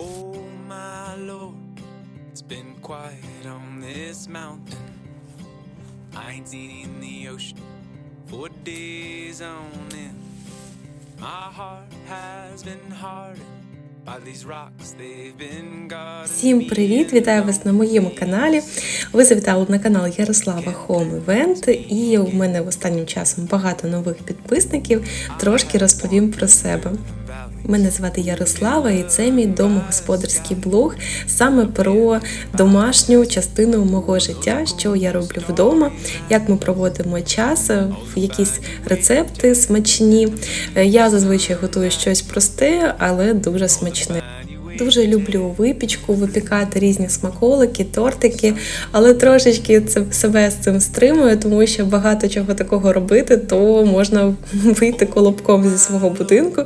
Oh my lord, it's been quiet on this mountain. I ain't seen the ocean for days on end. My heart has been hardened Всім привіт! Вітаю вас на моєму каналі. Ви завітали на канал Ярослава Home Event і у мене останнім часом багато нових підписників. Трошки розповім про себе. Мене звати Ярослава, і це мій домогосподарський блог саме про домашню частину мого життя, що я роблю вдома, як ми проводимо час, е, в якісь рецепти смачні. Е, Я зазвичай готую щось просте, але дуже смачне. Дуже люблю випічку, випікати різні смаколики, тортики, але трошечки себе з цим стримую, тому що багато чого такого робити, то можна вийти колобком зі свого будинку,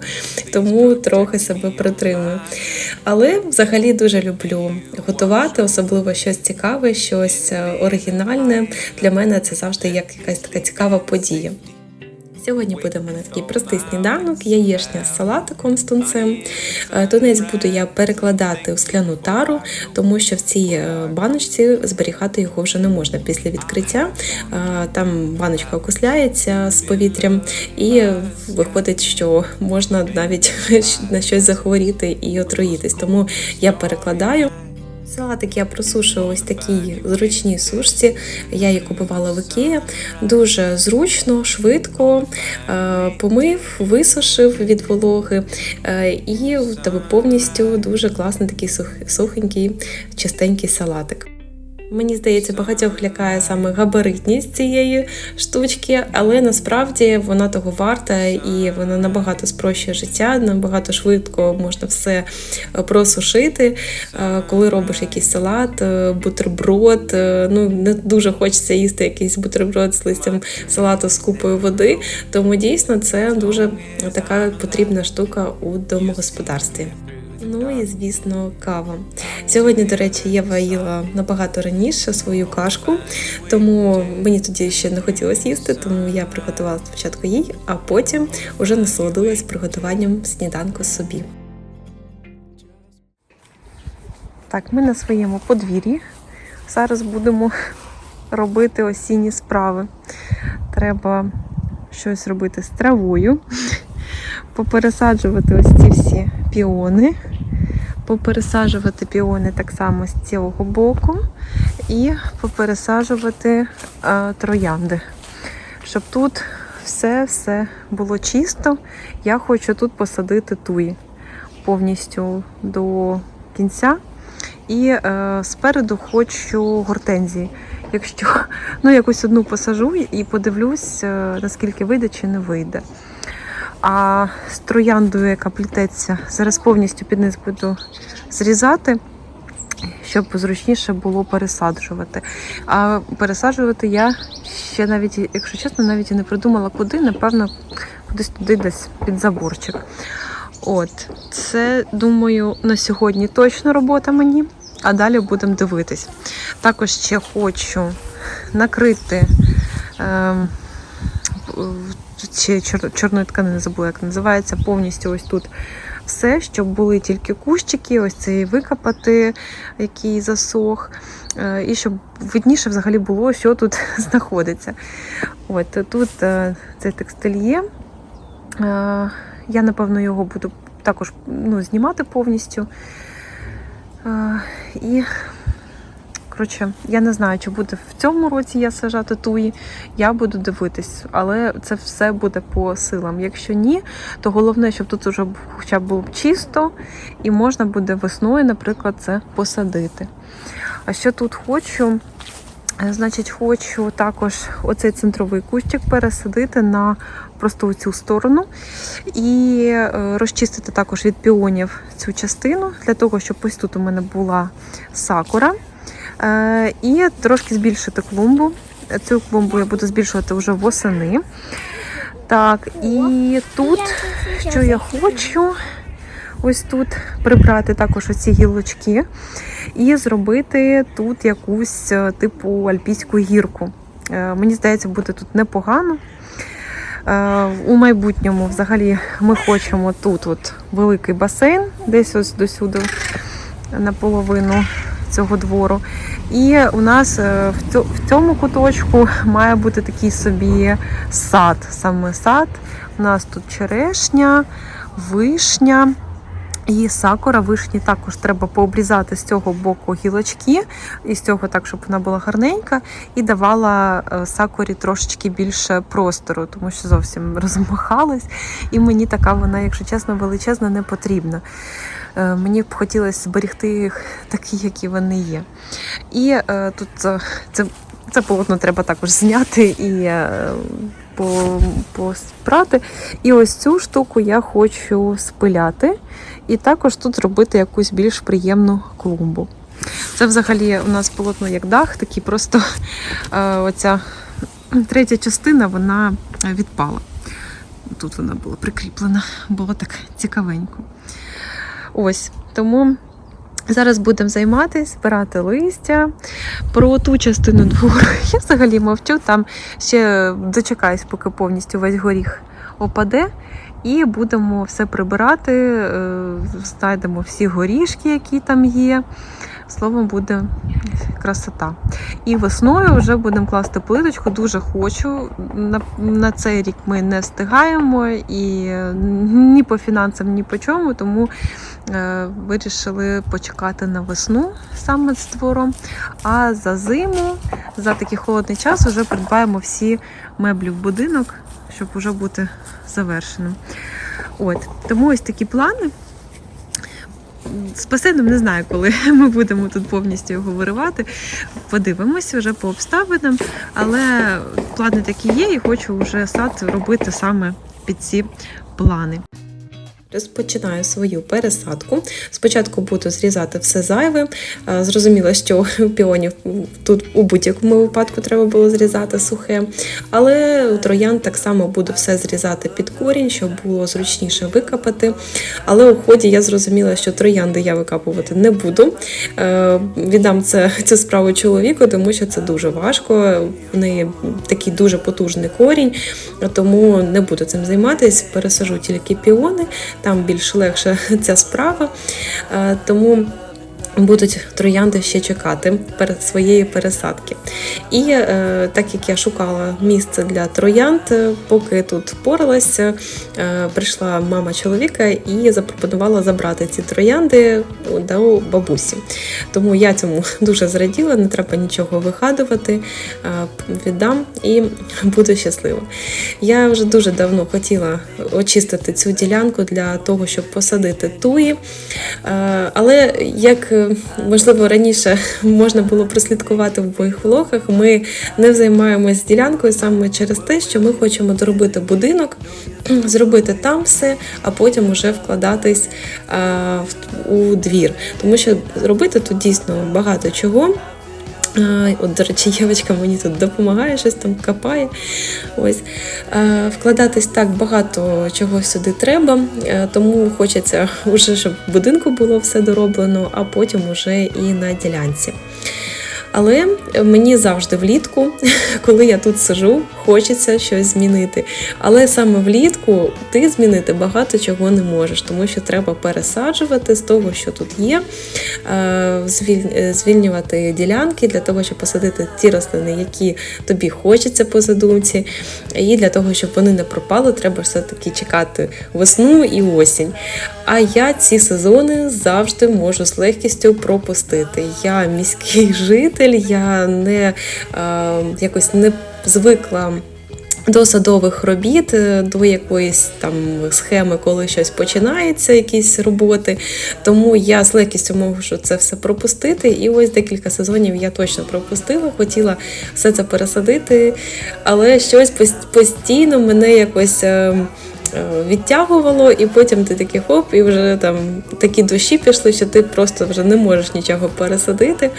тому трохи себе притримую. Але взагалі дуже люблю готувати, особливо щось цікаве, щось е, оригінальне. Для мене це завжди як якась така цікава подія. Сьогодні буде в мене такий простий сніданок, яєчня з салатиком з тунцем. Е, Тунець буду я перекладати у скляну тару, тому що в цій е, баночці зберігати його вже не можна після відкриття. Е, Там баночка окисляється з повітрям, і виходить, що можна навіть на щось захворіти і отруїтись. Тому я перекладаю. Салатик я просушую ось такій зручній сушці. Я її купувала в Ікеа. Дуже зручно, швидко е, помив, висушив від вологи, е, і в тебе повністю дуже класний такий сух- сухенький, чистенький салатик. Мені здається, багатьох лякає саме габаритність цієї штучки, але насправді вона того варта і вона набагато спрощує життя, набагато швидко можна все е, просушити. Е, Коли робиш якийсь салат, е, бутерброд, ну не дуже хочеться їсти якийсь бутерброд з листям салату з купою води. Тому дійсно це дуже така потрібна штука у домогосподарстві. Ну і звісно, кава. Сьогодні, до речі, Єва їла набагато раніше свою кашку, тому мені тоді ще не хотілося їсти, тому я приготувала спочатку їй, а потім уже насолодилась приготуванням сніданку собі. Так, ми на своєму подвір'ї. Зараз будемо робити осінні справи. Треба щось робити з травою, попересаджувати ось ці всі піони попересаджувати піони так само з цього боку і попересаджувати е, троянди. Щоб тут все-все було чисто, я хочу тут посадити туї повністю до кінця. І е, спереду хочу гортензії. Якщо ну, якусь одну посажу і подивлюсь, е, наскільки вийде чи не вийде. А з трояндою, яка плететься, зараз повністю під низ буду зрізати, щоб зручніше було пересаджувати. А пересаджувати я ще навіть, якщо чесно, навіть і не придумала куди, напевно, кудись туди десь під заборчик. От, це, думаю, на сьогодні точно робота мені, а далі будемо дивитись. Також ще хочу накрити. Ем, чи чор, чорної тканини забула, як називається, повністю ось тут все, щоб були тільки кущики, ось цей викопати, який засох, е, і щоб видніше взагалі було, що тут знаходиться. От тут е, цей текстиль є. Е, Я, напевно, його буду також ну, знімати повністю. І Коротше, я не знаю, чи буде в цьому році я сажати туї. Я буду дивитись, але це все буде по силам. Якщо ні, то головне, щоб тут вже хоча б було чисто, і можна буде весною, наприклад, це посадити. А що тут хочу? Е, Значить, хочу також оцей центровий кущик пересадити на просто цю сторону і е, розчистити також від піонів цю частину, для того, щоб ось тут у мене була сакура. Е, І трошки збільшити клумбу. Цю клумбу я буду збільшувати вже восени. Так, і тут, що я хочу, ось тут прибрати також оці гілочки і зробити тут якусь е, типу альпійську гірку. Е, Мені здається, буде тут непогано. У майбутньому взагалі ми хочемо тут от великий басейн, десь ось досюди наполовину цього двору. І у нас е, в цьому куточку має бути такий собі сад. Саме сад. У нас тут черешня, вишня. І сакура вишні також треба пообрізати з цього боку гілочки, і з цього так, щоб вона була гарненька, і давала е, сакурі трошечки більше простору, тому що зовсім розмахалась. І мені така вона, якщо чесно, величезна, не потрібна. Е, Мені б хотілося зберегти їх такі, які вони є. І е, тут е, це, це полотно треба також зняти і е, по, поспрати. І ось цю штуку я хочу спиляти. І також тут зробити якусь більш приємну клумбу. Це взагалі у нас полотно як дах, такий просто е, оця третя частина вона відпала. Тут вона була прикріплена, було так цікавенько. Ось тому. Зараз будемо займатися, збирати листя. Про ту частину двору я взагалі мовчу. Там ще дочекаюсь, поки повністю весь горіх опаде. І будемо все прибирати, е, знайдемо всі горішки, які там є. Словом, буде красота. І весною вже будемо класти плиточку. Дуже хочу. На, на цей рік ми не встигаємо і ні по фінансам, ні по чому, тому е, вирішили почекати на весну саме з двором. А за зиму, за такий холодний час, вже придбаємо всі меблі в будинок, щоб вже бути завершеним. От, тому ось такі плани. З басейном не знаю, коли ми будемо тут повністю його виривати. Подивимося вже по обставинам, але плани такі є, і хочу вже сад робити саме під ці плани. Розпочинаю свою пересадку. Спочатку буду зрізати все зайве. Е, Зрозуміло, що піонів тут у будь-якому випадку треба було зрізати сухе. Але у троян так само буду все зрізати під корінь, щоб було зручніше викопати. Але у ході я зрозуміла, що троянди я викапувати не буду. Е, Віддам це, цю справу чоловіку, тому що це дуже важко. В неї такий дуже потужний корінь, тому не буду цим займатися. Пересажу тільки піони там більш легша ця справа. Е, Тому будуть троянди ще чекати своєї пересадки. І е, так як я шукала місце для троянд, е, поки тут поралася, е, прийшла мама чоловіка і запропонувала забрати ці троянди до бабусі. Тому я цьому дуже зраділа, не треба нічого вигадувати, е, віддам і буду щаслива. Я вже дуже давно хотіла очистити цю ділянку для того, щоб посадити туї. Е, Але як е, можливо раніше можна було прослідкувати в моїх влогах, ми не займаємось ділянкою саме через те, що ми хочемо доробити будинок, зробити там все, а потім уже вкладатись е, у двір. Тому що робити тут дійсно багато чого. Е, От, до речі, Євочка мені тут допомагає, щось там копає. Ось. Вкладатись так багато чого сюди треба, е, тому хочеться вже, щоб в будинку було все дороблено, а потім уже і на ділянці. Але мені завжди влітку, коли я тут сижу, хочеться щось змінити. Але саме влітку ти змінити багато чого не можеш, тому що треба пересаджувати з того, що тут є, е, е, звільнювати ділянки для того, щоб посадити ті рослини, які тобі хочеться по задумці. І для того, щоб вони не пропали, треба все-таки чекати весну і осінь. А я ці сезони завжди можу з легкістю пропустити. Я міський житель, я не е, якось не звикла. До садових робіт, е, до якоїсь там схеми, коли щось починається, якісь роботи. Тому я з легкістю можу це все пропустити. І ось декілька сезонів я точно пропустила, хотіла все це пересадити, але щось постійно мене якось. Е, Відтягувало, і потім ти такий хоп, і вже там такі душі пішли, що ти просто вже не можеш нічого пересадити.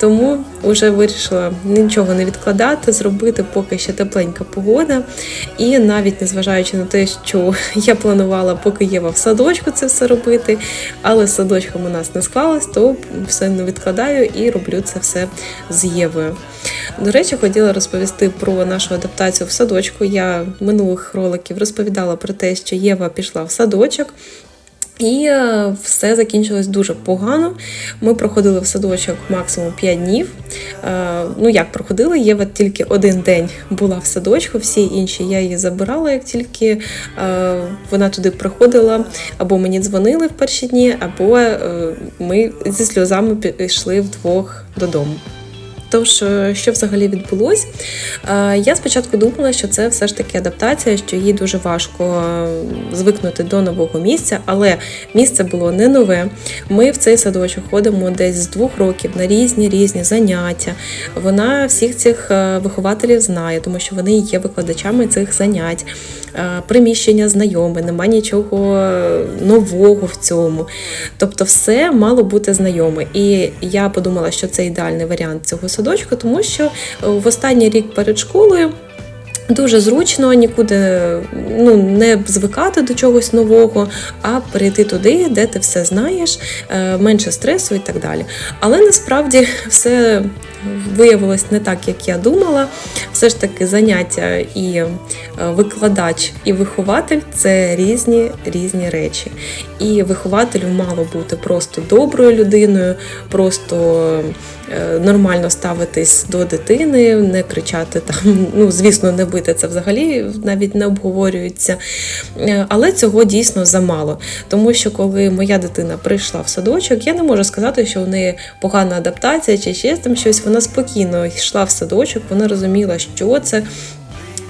Тому вже вирішила нічого не відкладати, зробити поки ще тепленька погода. І навіть незважаючи на те, що я планувала, поки Єва в садочку це все робити, але з садочком у нас не склалось, то все не відкладаю і роблю це все з Євою. До речі, хотіла розповісти про нашу адаптацію в садочку. Я минулих роликів розповідала про те, що Єва пішла в садочок. І е, все закінчилось дуже погано. Ми проходили в садочок максимум 5 днів. Е, Ну як проходили? Єва тільки один день була в садочку, всі інші я її забирала, як тільки е, вона туди приходила, або мені дзвонили в перші дні, або ми зі сльозами пішли вдвох додому. Тож, е, що взагалі відбулось? Е, Я спочатку думала, що це все ж таки адаптація, що їй дуже важко е, звикнути до нового місця, але місце було не нове. Ми в цей садочок ходимо десь з двох років на різні різні заняття. Вона всіх цих вихователів знає, тому що вони є викладачами цих занять. Приміщення знайоме, нема нічого нового в цьому. Тобто, все мало бути знайоме. І я подумала, що це ідеальний варіант цього садочку, тому що е, в останній рік перед школою. Дуже зручно нікуди ну, не звикати до чогось нового, а перейти туди, де ти все знаєш, е, менше стресу і так далі. Але насправді все виявилось не так, як я думала. Все ж таки, заняття і е, викладач, і вихователь це різні різні речі. І вихователю мало бути просто доброю людиною, просто е, нормально ставитись до дитини, не кричати там, ну звісно, не бити це взагалі навіть не обговорюється. Е, Але цього дійсно замало. Тому що коли моя дитина прийшла в садочок, я не можу сказати, що у неї погана адаптація чи ще там щось. Вона спокійно йшла в садочок, вона розуміла, що це.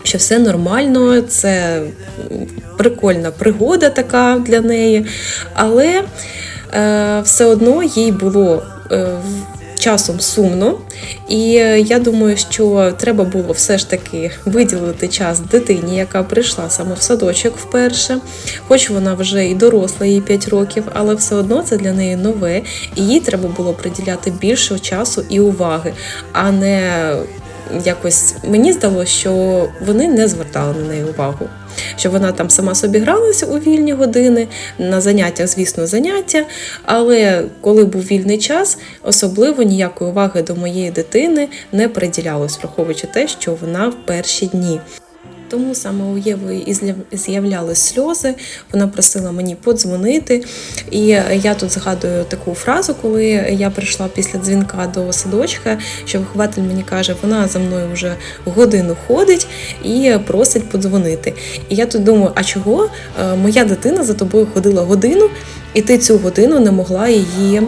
Що все нормально, це прикольна пригода така для неї, але е, все одно їй було е, часом сумно, і е, я думаю, що треба було все ж таки виділити час дитині, яка прийшла саме в садочок вперше, хоч вона вже і доросла, їй 5 років, але все одно це для неї нове, і їй треба було приділяти більше часу і уваги, а не якось мені здалося, що вони не звертали на неї увагу. Що вона там сама собі гралася у вільні години, на заняттях, звісно, заняття. Але коли був вільний час, особливо ніякої уваги до моєї дитини не приділялось, враховуючи те, що вона в перші дні. Тому саме у Єви і з'являлись сльози. Вона просила мені подзвонити. І я тут згадую таку фразу, коли я прийшла після дзвінка до садочка, що вихователь мені каже, вона за мною вже годину ходить і просить подзвонити. І я тут думаю, а чого е, моя дитина за тобою ходила годину, і ти цю годину не могла її.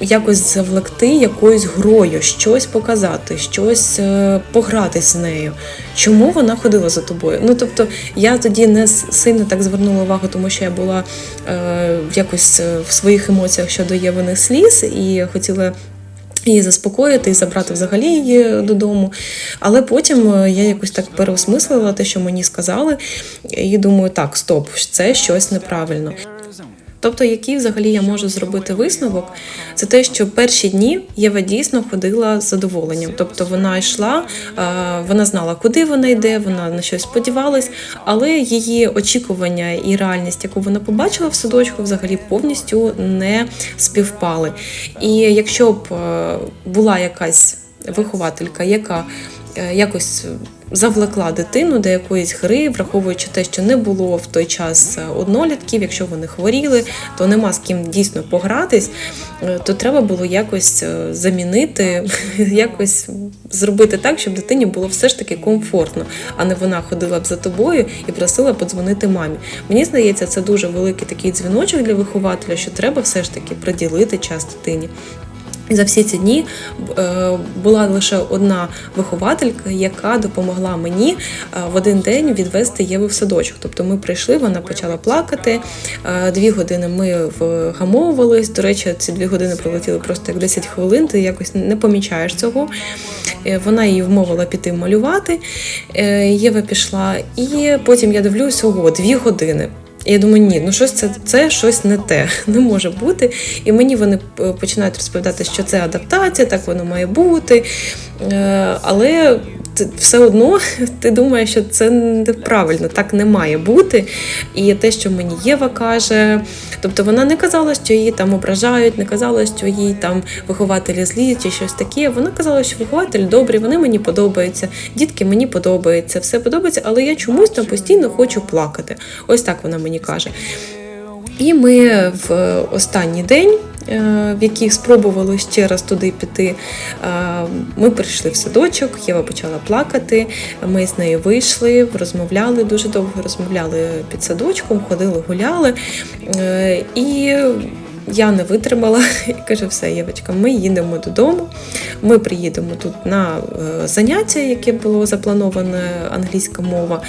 Якось завлекти якоюсь грою, щось показати, щось е, погратись з нею. Чому вона ходила за тобою? Ну тобто я тоді не сильно так звернула увагу, тому що я була е, якось е, в своїх емоціях щодо Євиних сліз і хотіла. Її заспокоїти і забрати взагалі її додому. Але потім е, я якось так переосмислила те, що мені сказали, і думаю, так, стоп, це щось неправильно. Тобто, який взагалі я можу зробити висновок, це те, що перші дні Єва дійсно ходила з задоволенням. Тобто вона йшла, е, вона знала, куди вона йде, вона на щось сподівалась, але її очікування і реальність, яку вона побачила в садочку, взагалі повністю не співпали. І якщо б е, була якась вихователька, яка е, якось завлекла дитину до якоїсь гри, враховуючи те, що не було в той час е, однолітків, якщо вони хворіли, то нема з ким дійсно погратись, е, то треба було якось е, замінити, якось зробити так, щоб дитині було все ж таки комфортно, а не вона ходила б за тобою і просила подзвонити мамі. Мені здається, це дуже великий такий дзвіночок для вихователя, що треба все ж таки приділити час дитині. За всі ці дні е, була лише одна вихователька, яка допомогла мені е, в один день відвести Єву в садочок. Тобто ми прийшли, вона почала плакати. е, Дві години ми вгамовувались. До речі, ці дві години пролетіли просто як 10 хвилин. Ти якось не помічаєш цього. Вона її вмовила піти малювати. Єва пішла, і потім я дивлюсь, ого, дві години. І я думаю, ні, ну щось це, це щось не те, не може бути. І мені вони е, починають розповідати, що це адаптація, так воно має бути. Е, Але все одно ти думаєш, що це неправильно, так не має бути. І те, що мені Єва каже, тобто вона не казала, що її там ображають, не казала, що їй там вихователі злі чи щось таке. Вона казала, що вихователі добрі, вони мені подобаються, дітки мені подобаються, все подобається, але я чомусь там постійно хочу плакати. Ось так вона мені каже. І ми в останній день, е, в який спробували ще раз туди піти, е, ми прийшли в садочок, Єва почала плакати. Ми з нею вийшли, розмовляли дуже довго, розмовляли під садочком, ходили, гуляли. Е, І я не витримала і кажу, все, Євочка, ми їдемо додому. Ми приїдемо тут на е, заняття, яке було заплановане англійська мова.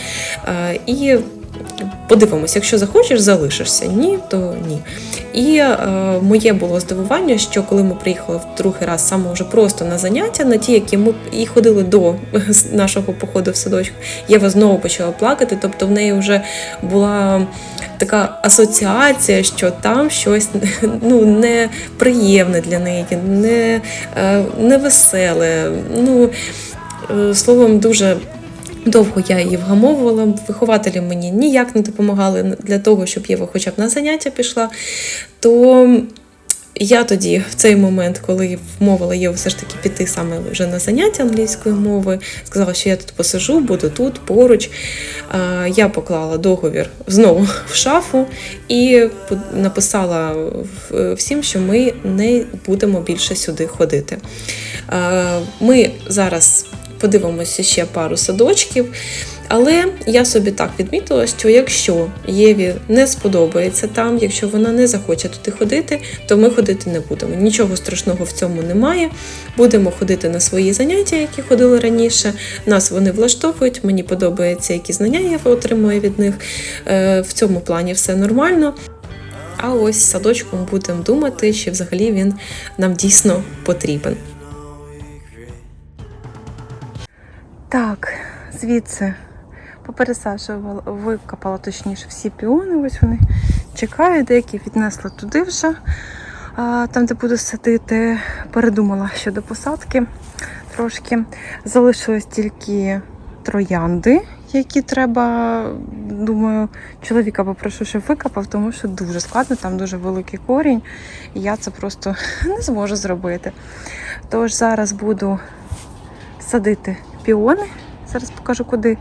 Е, І подивимося, якщо захочеш, залишишся. Ні, то ні. І е, моє було здивування, що коли ми приїхали в другий раз саме вже просто на заняття, на ті, які ми і ходили до нашого походу в садочку, Єва знову почала плакати. Тобто в неї вже була така асоціація, що там щось ну, неприємне для неї, не, е, невеселе. Ну, е, словом, дуже. Довго я її вгамовувала, вихователі мені ніяк не допомагали для того, щоб Єва хоча б на заняття пішла. То я тоді, в цей момент, коли вмовила Єву все ж таки піти саме вже на заняття англійської мови, сказала, що я тут посижу, буду тут поруч. Я поклала договір знову в шафу і написала всім, що ми не будемо більше сюди ходити. Ми зараз подивимося ще пару садочків. Але я собі так відмітила, що якщо Єві не сподобається там, якщо вона не захоче туди ходити, то ми ходити не будемо. Нічого страшного в цьому немає. Будемо ходити на свої заняття, які ходили раніше. Нас вони влаштовують, мені подобається, які знання я отримую від них. Е, В цьому плані все нормально. А ось садочком будемо думати, чи взагалі він нам дійсно потрібен. Так, звідси попересаджувала, викопала точніше всі піони. Ось вони чекають, деякі віднесла туди вже, там, де буду садити. Передумала щодо посадки трошки. Залишилось тільки троянди, які треба, думаю, чоловіка попрошу, щоб викопав, тому що дуже складно, там дуже великий корінь, і я це просто не зможу зробити. Тож зараз буду садити піони. Зараз покажу куди.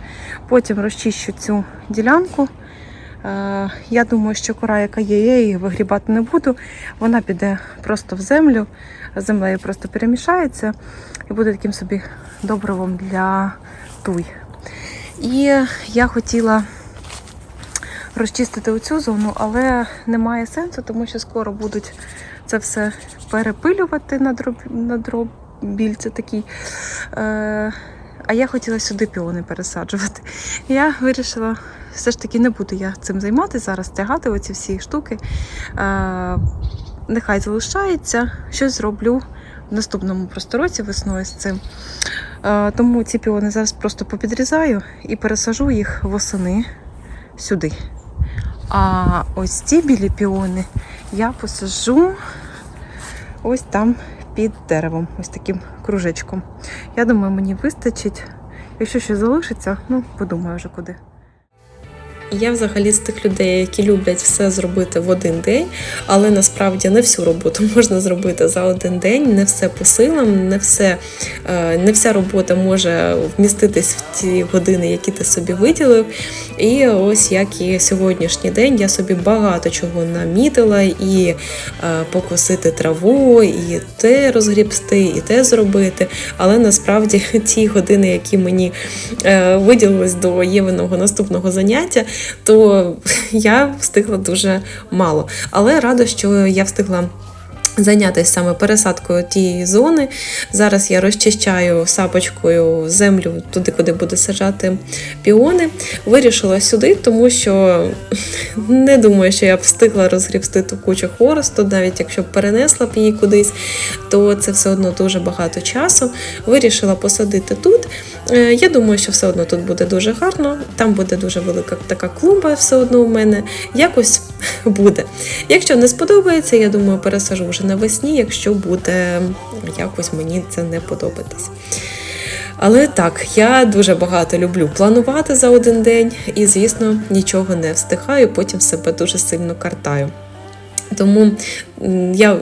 Потім розчищу цю ділянку. Е, Я думаю, що кора, яка є, я її вигрібати не буду. Вона піде просто в землю, землею просто перемішається і буде таким собі добривом для туй. І я хотіла розчистити оцю зону, але немає сенсу, тому що скоро будуть це все перепилювати на дроб, на. Це такий. Е, а я хотіла сюди піони пересаджувати. Я вирішила, все ж таки не буду я цим займатися зараз, тягати оці всі штуки. Нехай залишається, щось зроблю в наступному простороці весною з цим. Тому ці піони зараз просто попідрізаю і пересажу їх восени сюди. А ось ці білі піони я посажу ось там під деревом, ось таким кружечком. Я думаю, мені вистачить. Якщо ще залишиться, ну подумаю вже куди. Я взагалі з тих людей, які люблять все зробити в один день, але насправді не всю роботу можна зробити за один день, не все по силам, не все, е, не вся робота може вміститись в ті години, які ти собі виділив. І ось як і сьогоднішній день я собі багато чого намітила, і е, покосити траву, і те розгрібсти, і те зробити. Але насправді ті години, які мені е, виділились до Євиного наступного заняття, то я встигла дуже мало. Але рада, що я встигла. Зайнятися саме пересадкою тієї зони. Зараз я розчищаю сапочкою землю туди, куди буду саджати піони. Вирішила сюди, тому що не думаю, що я б встигла розгрібсти ту кучу хворосту, навіть якщо б перенесла б її кудись, то це все одно дуже багато часу. Вирішила посадити тут. Е, Я думаю, що все одно тут буде дуже гарно. Там буде дуже велика така клумба, все одно у мене. Якось буде. Якщо не сподобається, я думаю, пересажу вже навесні, якщо буде якось мені це не подобатись. Але так, я дуже багато люблю планувати за один день і, звісно, нічого не встигаю, потім себе дуже сильно картаю. Тому я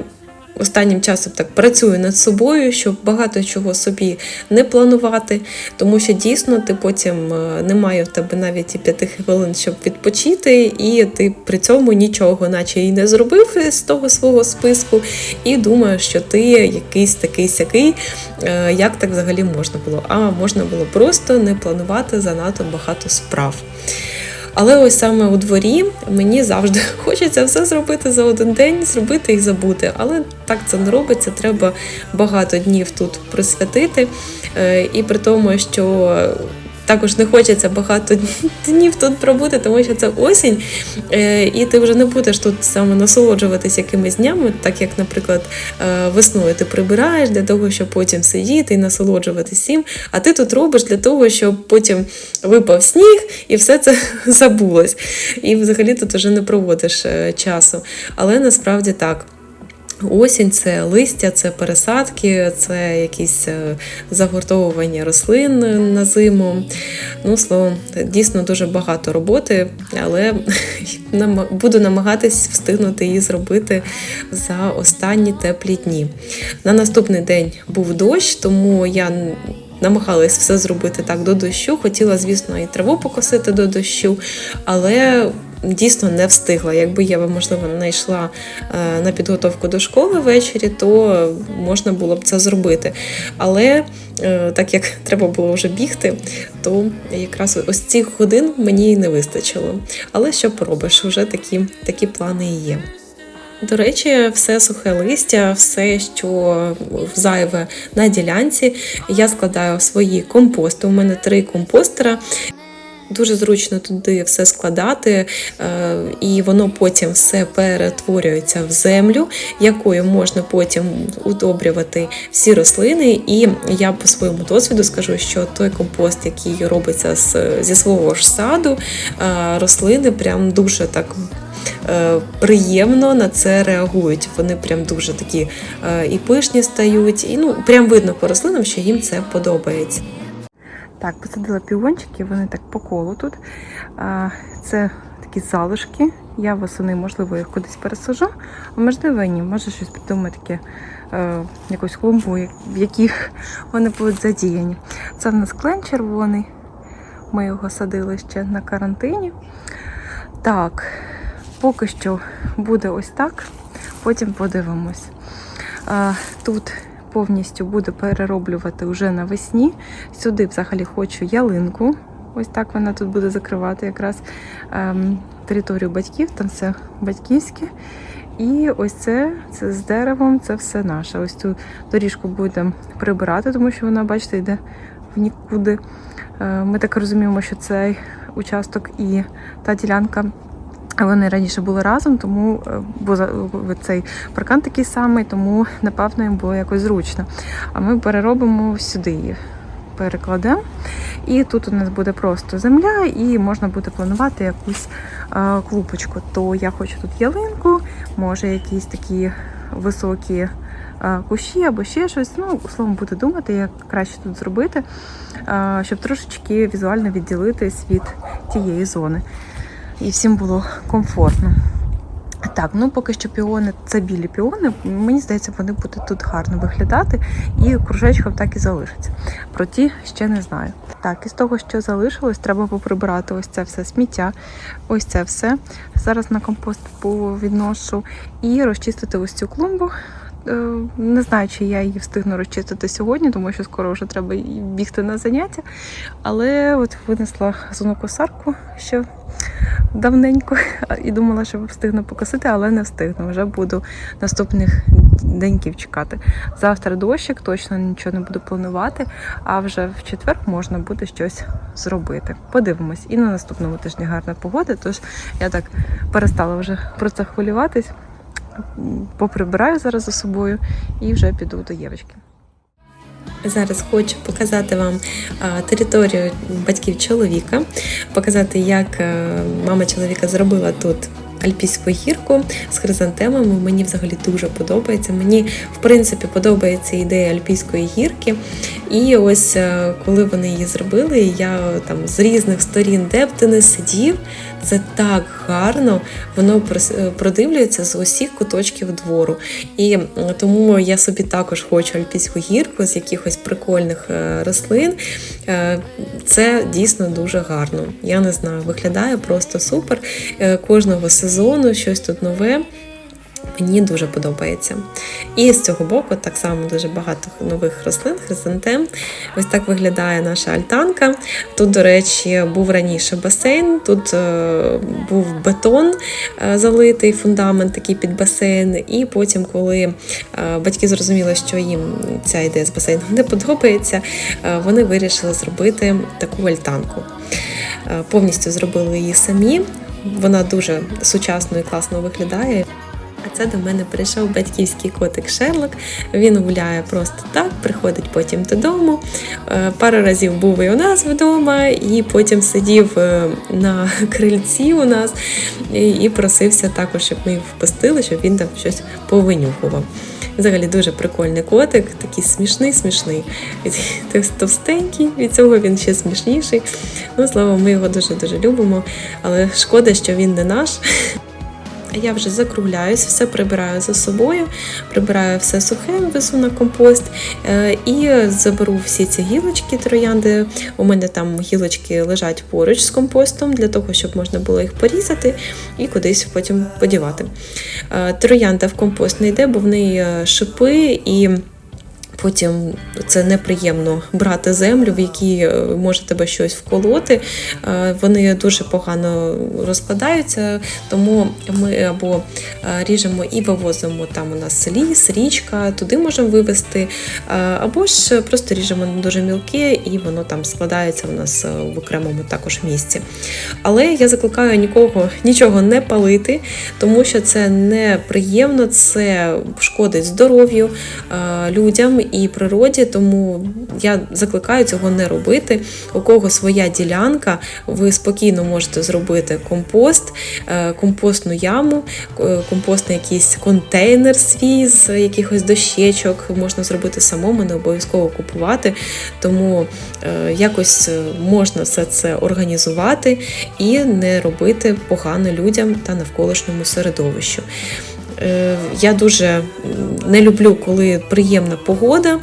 останнім часом так працюю над собою, щоб багато чого собі не планувати, тому що дійсно ти потім е, немає в тебе навіть і п'яти хвилин, щоб відпочити, і ти при цьому нічого, наче і не зробив з того свого списку, і думаєш, що ти якийсь такий сякий, е, як так взагалі можна було. А можна було просто не планувати занадто багато справ. Але ось саме у дворі мені завжди хочеться все зробити за один день, зробити і забути. Але так це не робиться. Треба багато днів тут присвятити. Е, І при тому, що також не хочеться багато днів тут пробути, тому що це осінь, е, і ти вже не будеш тут саме насолоджуватись якимись днями, так як, наприклад, е, весною ти прибираєш для того, щоб потім сидіти і насолоджуватись всім. А ти тут робиш для того, щоб потім випав сніг і все це забулось. І взагалі тут вже не проводиш е, часу. Але насправді так. Осінь це листя, це пересадки, це якісь е, загортовування рослин на зиму. Ну, словом, дійсно дуже багато роботи, але буду намагатись встигнути її зробити за останні теплі дні. На наступний день був дощ, тому я. Намагалась все зробити так до дощу. Хотіла, звісно, і траву покосити до дощу, але дійсно не встигла. Якби я можливо не йшла е, на підготовку до школи ввечері, то можна було б це зробити. Але е, так як треба було вже бігти, то якраз ось цих годин мені не вистачило. Але що поробиш, вже такі, такі плани і є. До речі, все сухе листя, все, що зайве на ділянці, я складаю в свої компости. У мене три компостера. Дуже зручно туди все складати, е, і воно потім все перетворюється в землю, якою можна потім удобрювати всі рослини. І я по своєму досвіду скажу, що той компост, який робиться зі свого ж саду, е, рослини прям дуже так. Е, приємно на це реагують. Вони прям дуже такі і пишні стають, і ну прям видно по рослинам, що їм це подобається. Так, посадила півончики, вони так по колу тут. Це такі залишки. Я восени, можливо, їх кудись пересажу, а можливо, ні. Може щось придумати таке, е, якусь клумбу, в яких вони будуть задіяні. Це в нас клен червоний. Ми його садили ще на карантині. Так, поки що буде ось так, потім подивимось. Тут повністю буду перероблювати вже навесні. Сюди взагалі хочу ялинку. Ось так вона тут буде закривати якраз ем, територію батьків, там все батьківське. І ось це це з деревом, це все наше. Ось цю доріжку будемо прибирати, тому що вона, бачите, йде в нікуди. Е, ми так розуміємо, що цей участок і та ділянка вони раніше були разом, тому е, бо цей паркан такий самий, тому напевно їм було якось зручно. А ми переробимо сюди її, перекладемо. І тут у нас буде просто земля, і можна буде планувати якусь а, клупочку. То я хочу тут ялинку, може якісь такі високі а, кущі або ще щось. Ну, словом, буду думати, як краще тут зробити, а, щоб трошечки візуально відділитись від тієї зони і всім було комфортно. Так, ну поки що піони це білі піони. Мені здається, вони будуть тут гарно виглядати і кружечком так і залишаться. Про ті ще не знаю. Так, із того, що залишилось, треба поприбирати ось це все сміття, ось це все. Зараз на компост відношу і розчистити ось цю клумбу. Е, не знаю, чи я її встигну розчистити сьогодні, тому що скоро вже треба бігти на заняття. Але от винесла зонокосарку ще давненько і думала, що встигну покосити, але не встигну. Вже буду наступних деньків чекати. Завтра дощик, точно нічого не буду планувати, а вже в четвер можна буде щось зробити. Подивимось. І на наступному тижні гарна погода, тож я так перестала вже про це хвилюватись поприбираю зараз за собою і вже піду до Євочки. Зараз хочу показати вам територію батьків чоловіка, показати, як е, мама чоловіка зробила тут альпійську гірку з хризантемами. Мені взагалі дуже подобається. Мені, в принципі, подобається ідея альпійської гірки. І ось е, коли вони її зробили, я там з різних сторін, де б ти не сидів, це так гарно, воно е, продивлюється з усіх куточків двору. І тому я собі також хочу альпійську гірку з якихось прикольних е, рослин. Це дійсно дуже гарно. Я не знаю, виглядає просто супер. Кожного сезону щось тут нове. Мені дуже подобається. І з цього боку так само дуже багато нових рослин, хризантем. Ось так виглядає наша альтанка. Тут, до речі, був раніше басейн, тут е, був бетон е, залитий, фундамент такий під басейн. І потім, коли е, батьки зрозуміли, що їм ця ідея з басейном не подобається, вони вирішили зробити таку альтанку. Повністю зробили її самі. Вона дуже сучасно і класно виглядає. А це до мене прийшов батьківський котик Шерлок. Він гуляє просто так, приходить потім додому. Е, Пару разів був і у нас вдома, і потім сидів е, на крильці у нас і просився також, щоб ми впустили, щоб він там щось повинюхував. Взагалі дуже прикольний котик, такий смішний, смішний. Товстенький, від цього він ще смішніший. Ну, слава, ми його дуже-дуже любимо, але шкода, що він не наш. Я вже закругляюсь, все прибираю за собою, прибираю все сухе, везу на компост е, і заберу всі ці гілочки троянди. У мене там гілочки лежать поруч з компостом для того, щоб можна було їх порізати і кудись потім подівати. Е, Троянда в компост не йде, бо в неї е, шипи і. Потім це неприємно брати землю, в якій е, може тебе щось вколоти. Е, Вони дуже погано розкладаються, тому ми або е, ріжемо і вивозимо там у нас ліс, річка, туди можемо вивезти, або ж просто ріжемо дуже мілке, і воно там складається у нас в окремому також місці. Але я закликаю нікого нічого не палити, тому що це неприємно, це шкодить здоров'ю людям і природі, тому я закликаю цього не робити. У кого своя ділянка, ви спокійно можете зробити компост, е, компостну яму, е, компостний якийсь контейнер свій з якихось дощечок. Можна зробити самому, не обов'язково купувати. Тому е, якось можна все це організувати і не робити погано людям та навколишньому середовищу. Е, Я дуже не люблю, коли приємна погода.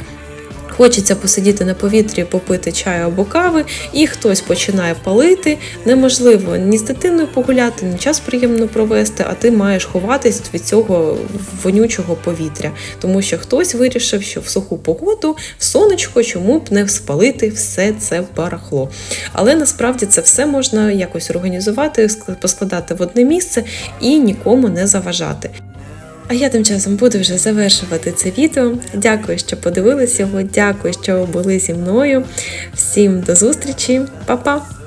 Хочеться посидіти на повітрі, попити чаю або кави, і хтось починає палити. Неможливо ні з дитиною погуляти, ні час приємно провести, а ти маєш ховатись від цього вонючого повітря. Тому що хтось вирішив, що в суху погоду, в сонечко, чому б не спалити все це барахло. Але насправді це все можна якось організувати, поскладати в одне місце і нікому не заважати. А я тим часом буду вже завершувати це відео. Дякую, що подивилися його. Дякую, що були зі мною. Всім до зустрічі, Па-па!